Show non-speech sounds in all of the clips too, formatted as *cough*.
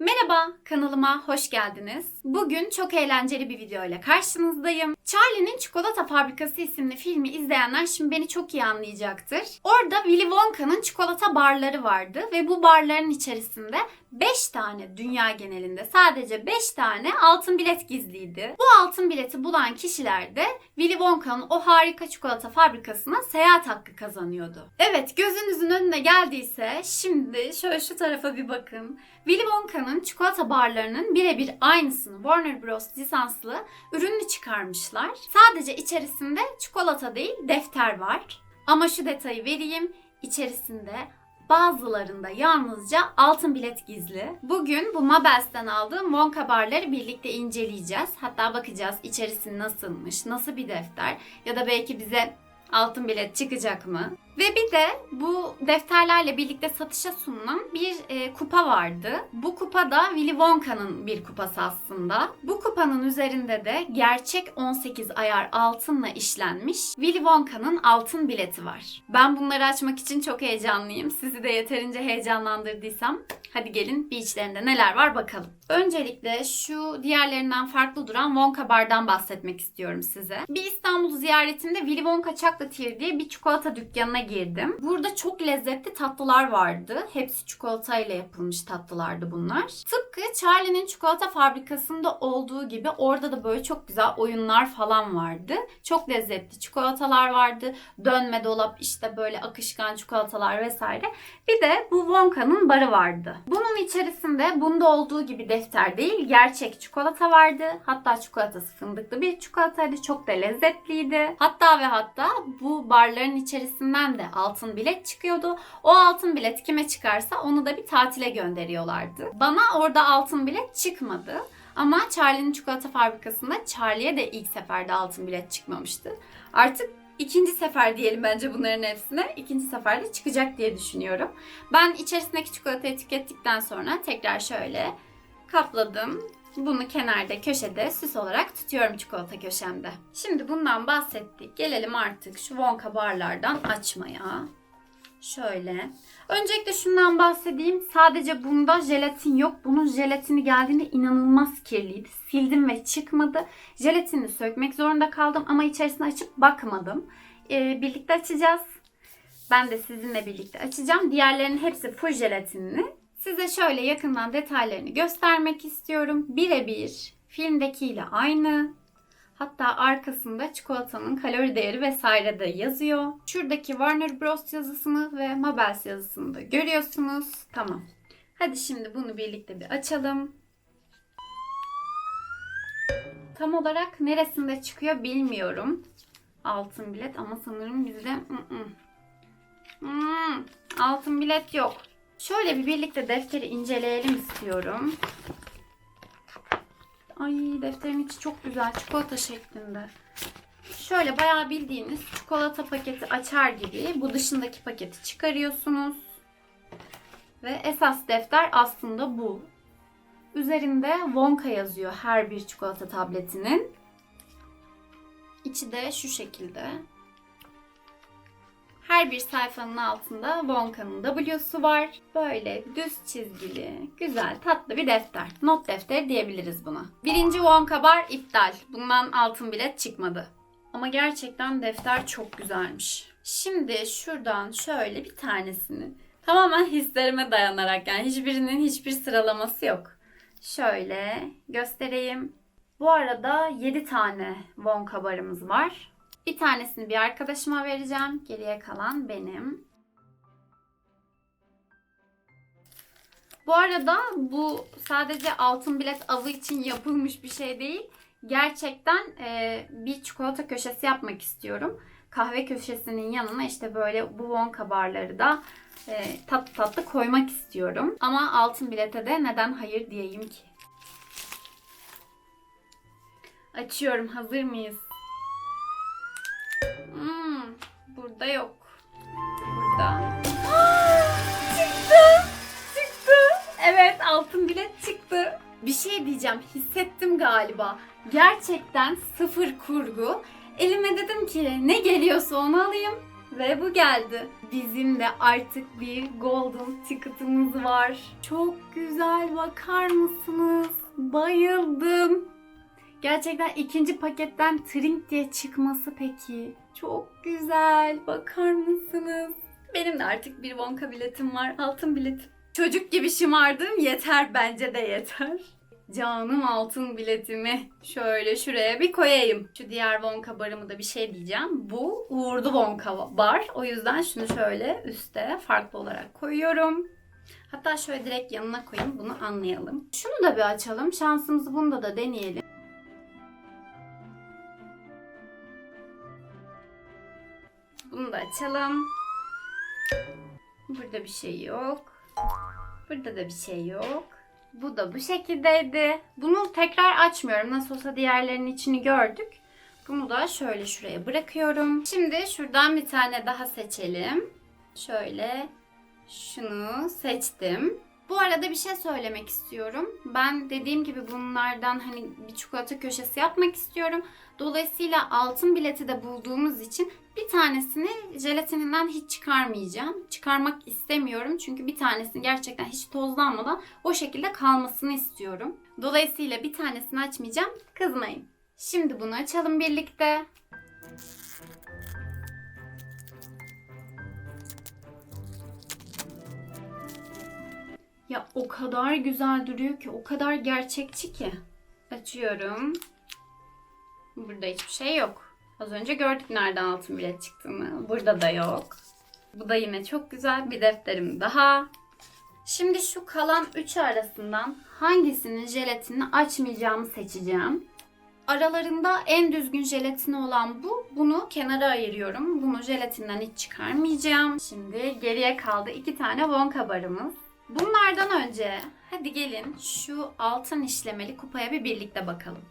Merhaba, kanalıma hoş geldiniz. Bugün çok eğlenceli bir video ile karşınızdayım. Charlie'nin Çikolata Fabrikası isimli filmi izleyenler şimdi beni çok iyi anlayacaktır. Orada Willy Wonka'nın çikolata barları vardı ve bu barların içerisinde 5 tane dünya genelinde sadece 5 tane altın bilet gizliydi. Bu altın bileti bulan kişiler de Willy Wonka'nın o harika çikolata fabrikasına seyahat hakkı kazanıyordu. Evet gözünüzün önüne geldiyse şimdi şöyle şu tarafa bir bakın. Willy Wonka'nın çikolata barlarının birebir aynısını Warner Bros. lisanslı ürünü çıkarmışlar. Sadece içerisinde çikolata değil defter var. Ama şu detayı vereyim. İçerisinde bazılarında yalnızca altın bilet gizli. Bugün bu Mabels'ten aldığım Wonka barları birlikte inceleyeceğiz. Hatta bakacağız içerisi nasılmış, nasıl bir defter ya da belki bize altın bilet çıkacak mı? Ve bir de bu defterlerle birlikte satışa sunulan bir e, kupa vardı. Bu kupa da Willy Wonka'nın bir kupası aslında. Bu kupanın üzerinde de gerçek 18 ayar altınla işlenmiş Willy Wonka'nın altın bileti var. Ben bunları açmak için çok heyecanlıyım. Sizi de yeterince heyecanlandırdıysam hadi gelin bir içlerinde neler var bakalım. Öncelikle şu diğerlerinden farklı duran Wonka bardan bahsetmek istiyorum size. Bir İstanbul ziyaretimde Willy Wonka Chocolatier diye bir çikolata dükkanına girdim. Burada çok lezzetli tatlılar vardı. Hepsi çikolatayla yapılmış tatlılardı bunlar. Tıpkı Charlie'nin çikolata fabrikasında olduğu gibi orada da böyle çok güzel oyunlar falan vardı. Çok lezzetli çikolatalar vardı. Dönme dolap işte böyle akışkan çikolatalar vesaire. Bir de bu Wonka'nın barı vardı. Bunun içerisinde bunda olduğu gibi defter değil gerçek çikolata vardı. Hatta çikolatası fındıklı bir çikolataydı. Çok da lezzetliydi. Hatta ve hatta bu barların içerisinden de altın bilet çıkıyordu. O altın bilet kime çıkarsa onu da bir tatile gönderiyorlardı. Bana orada altın bilet çıkmadı. Ama Charlie'nin çikolata fabrikasında Charlie'ye de ilk seferde altın bilet çıkmamıştı. Artık ikinci sefer diyelim bence bunların hepsine. ikinci seferde çıkacak diye düşünüyorum. Ben içerisindeki çikolatayı tükettikten sonra tekrar şöyle kapladım. Bunu kenarda köşede süs olarak tutuyorum çikolata köşemde. Şimdi bundan bahsettik. Gelelim artık şu Wonka barlardan açmaya. Şöyle. Öncelikle şundan bahsedeyim. Sadece bunda jelatin yok. Bunun jelatini geldiğinde inanılmaz kirliydi. Sildim ve çıkmadı. Jelatinini sökmek zorunda kaldım ama içerisine açıp bakmadım. Ee, birlikte açacağız. Ben de sizinle birlikte açacağım. Diğerlerinin hepsi full jelatinli. Size şöyle yakından detaylarını göstermek istiyorum. Birebir filmdekiyle aynı. Hatta arkasında çikolatanın kalori değeri vesaire de yazıyor. Şuradaki Warner Bros yazısını ve Mabels yazısını da görüyorsunuz. Tamam. Hadi şimdi bunu birlikte bir açalım. Tam olarak neresinde çıkıyor bilmiyorum. Altın bilet ama sanırım bizde. Hmm, altın bilet yok. Şöyle bir birlikte defteri inceleyelim istiyorum. Ay defterin içi çok güzel çikolata şeklinde. Şöyle bayağı bildiğiniz çikolata paketi açar gibi bu dışındaki paketi çıkarıyorsunuz. Ve esas defter aslında bu. Üzerinde Wonka yazıyor her bir çikolata tabletinin. İçi de şu şekilde. Her bir sayfanın altında Wonka'nın W'su var. Böyle düz çizgili, güzel, tatlı bir defter. Not defteri diyebiliriz buna. Birinci Wonka bar iptal. Bundan altın bilet çıkmadı. Ama gerçekten defter çok güzelmiş. Şimdi şuradan şöyle bir tanesini tamamen hislerime dayanarak yani hiçbirinin hiçbir sıralaması yok. Şöyle göstereyim. Bu arada 7 tane Wonka barımız var. Bir tanesini bir arkadaşıma vereceğim. Geriye kalan benim. Bu arada bu sadece altın bilet avı için yapılmış bir şey değil. Gerçekten e, bir çikolata köşesi yapmak istiyorum. Kahve köşesinin yanına işte böyle bu Wonka barları da e, tatlı tatlı koymak istiyorum. Ama altın bilete de neden hayır diyeyim ki? Açıyorum. Hazır mıyız? Hmm, burada yok. Burada. çıktı. Çıktı. Evet altın bilet çıktı. Bir şey diyeceğim. Hissettim galiba. Gerçekten sıfır kurgu. Elime dedim ki ne geliyorsa onu alayım Ve bu geldi. Bizim de artık bir golden ticket'ımız var. Çok güzel bakar mısınız? Bayıldım. Gerçekten ikinci paketten trink diye çıkması peki. Çok güzel. Bakar mısınız? Benim de artık bir Wonka biletim var. Altın biletim. Çocuk gibi şımardım. Yeter bence de yeter. Canım altın biletimi şöyle şuraya bir koyayım. Şu diğer Wonka barımı da bir şey diyeceğim. Bu uğurlu Wonka bar. O yüzden şunu şöyle üste farklı olarak koyuyorum. Hatta şöyle direkt yanına koyayım bunu anlayalım. Şunu da bir açalım. Şansımızı bunda da deneyelim. Açalım. Burada bir şey yok. Burada da bir şey yok. Bu da bu şekildeydi. Bunu tekrar açmıyorum. Nasıl olsa diğerlerinin içini gördük. Bunu da şöyle şuraya bırakıyorum. Şimdi şuradan bir tane daha seçelim. Şöyle şunu seçtim. Bu arada bir şey söylemek istiyorum. Ben dediğim gibi bunlardan hani bir çikolata köşesi yapmak istiyorum. Dolayısıyla altın bileti de bulduğumuz için bir tanesini jelatininden hiç çıkarmayacağım. Çıkarmak istemiyorum çünkü bir tanesini gerçekten hiç tozlanmadan o şekilde kalmasını istiyorum. Dolayısıyla bir tanesini açmayacağım. Kızmayın. Şimdi bunu açalım birlikte. Ya o kadar güzel duruyor ki, o kadar gerçekçi ki. Açıyorum. Burada hiçbir şey yok. Az önce gördük nereden altın bilet çıktığını. Burada da yok. Bu da yine çok güzel bir defterim daha. Şimdi şu kalan üçü arasından hangisinin jelatinini açmayacağımı seçeceğim. Aralarında en düzgün jelatini olan bu. Bunu kenara ayırıyorum. Bunu jelatinden hiç çıkarmayacağım. Şimdi geriye kaldı iki tane Wonka barımız. Bunlardan önce hadi gelin şu altın işlemeli kupaya bir birlikte bakalım.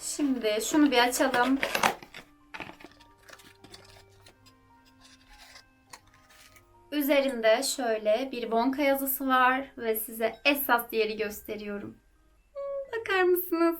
Şimdi şunu bir açalım. Üzerinde şöyle bir bonka yazısı var ve size esas yeri gösteriyorum. Hmm, Bakar mısınız?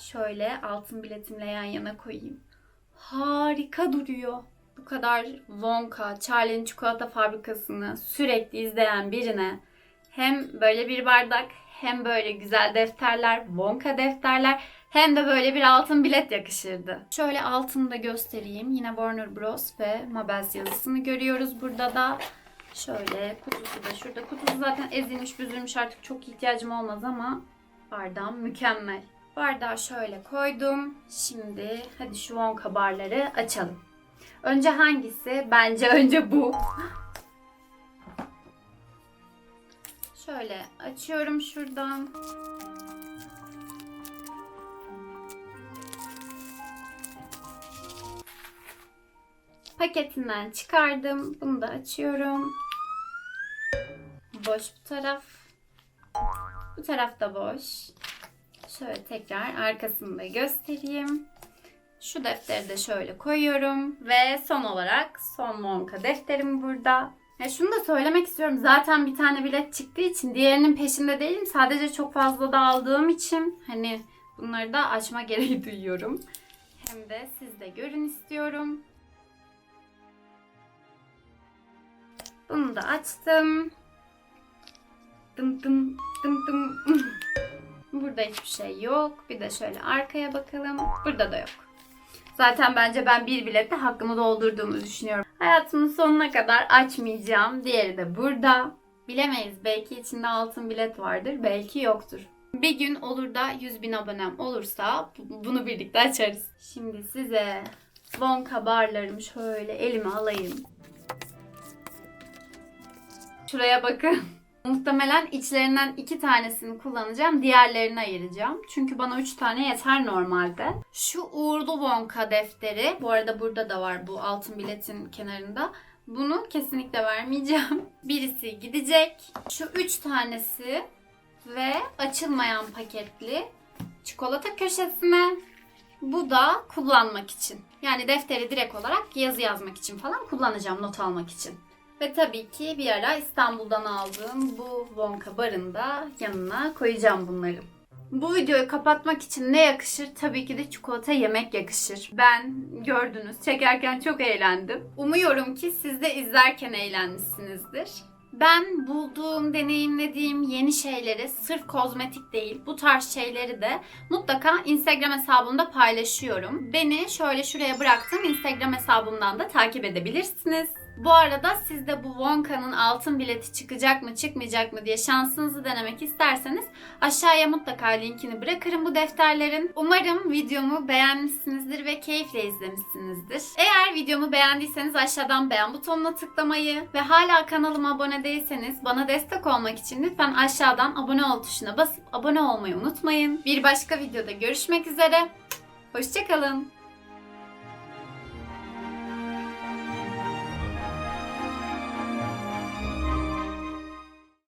Şöyle altın biletimle yan yana koyayım. Harika duruyor. Bu kadar Wonka, Charlie'nin çikolata fabrikasını sürekli izleyen birine hem böyle bir bardak hem böyle güzel defterler, Wonka defterler hem de böyle bir altın bilet yakışırdı. Şöyle altını da göstereyim. Yine Warner Bros. ve Mabels yazısını görüyoruz burada da. Şöyle kutusu da şurada. Kutusu zaten ezilmiş, büzülmüş artık çok ihtiyacım olmaz ama bardağım mükemmel. Bardağı şöyle koydum. Şimdi hadi şu Wonka barları açalım. Önce hangisi? Bence önce bu. Şöyle açıyorum şuradan. Paketinden çıkardım. Bunu da açıyorum. Boş bu taraf. Bu taraf da boş. Şöyle tekrar arkasını da göstereyim. Şu defteri de şöyle koyuyorum. Ve son olarak son Wonka defterim burada. Ya şunu da söylemek istiyorum. Zaten bir tane bilet çıktığı için diğerinin peşinde değilim. Sadece çok fazla da aldığım için hani bunları da açma gereği *laughs* duyuyorum. Hem de siz de görün istiyorum. Bunu da açtım. Dım dım dım dım. *laughs* Burada hiçbir şey yok. Bir de şöyle arkaya bakalım. Burada da yok. Zaten bence ben bir bilette hakkımı doldurduğumu düşünüyorum. Hayatımın sonuna kadar açmayacağım. Diğeri de burada. Bilemeyiz. Belki içinde altın bilet vardır. Belki yoktur. Bir gün olur da 100 bin abonem olursa bu- bunu birlikte açarız. Şimdi size Wonka barlarımı şöyle elime alayım. Şuraya bakın. Muhtemelen içlerinden iki tanesini kullanacağım. Diğerlerini ayıracağım. Çünkü bana üç tane yeter normalde. Şu uğurlu Wonka defteri. Bu arada burada da var bu altın biletin kenarında. Bunu kesinlikle vermeyeceğim. *laughs* Birisi gidecek. Şu üç tanesi ve açılmayan paketli çikolata köşesine. Bu da kullanmak için. Yani defteri direkt olarak yazı yazmak için falan kullanacağım not almak için. Ve tabii ki bir ara İstanbul'dan aldığım bu Wonka barında yanına koyacağım bunları. Bu videoyu kapatmak için ne yakışır? Tabii ki de çikolata yemek yakışır. Ben gördünüz çekerken çok eğlendim. Umuyorum ki siz de izlerken eğlenmişsinizdir. Ben bulduğum, deneyimlediğim yeni şeyleri sırf kozmetik değil bu tarz şeyleri de mutlaka Instagram hesabımda paylaşıyorum. Beni şöyle şuraya bıraktığım Instagram hesabımdan da takip edebilirsiniz. Bu arada siz de bu Wonka'nın altın bileti çıkacak mı çıkmayacak mı diye şansınızı denemek isterseniz aşağıya mutlaka linkini bırakırım bu defterlerin. Umarım videomu beğenmişsinizdir ve keyifle izlemişsinizdir. Eğer videomu beğendiyseniz aşağıdan beğen butonuna tıklamayı ve hala kanalıma abone değilseniz bana destek olmak için lütfen aşağıdan abone ol tuşuna basıp abone olmayı unutmayın. Bir başka videoda görüşmek üzere. Hoşçakalın.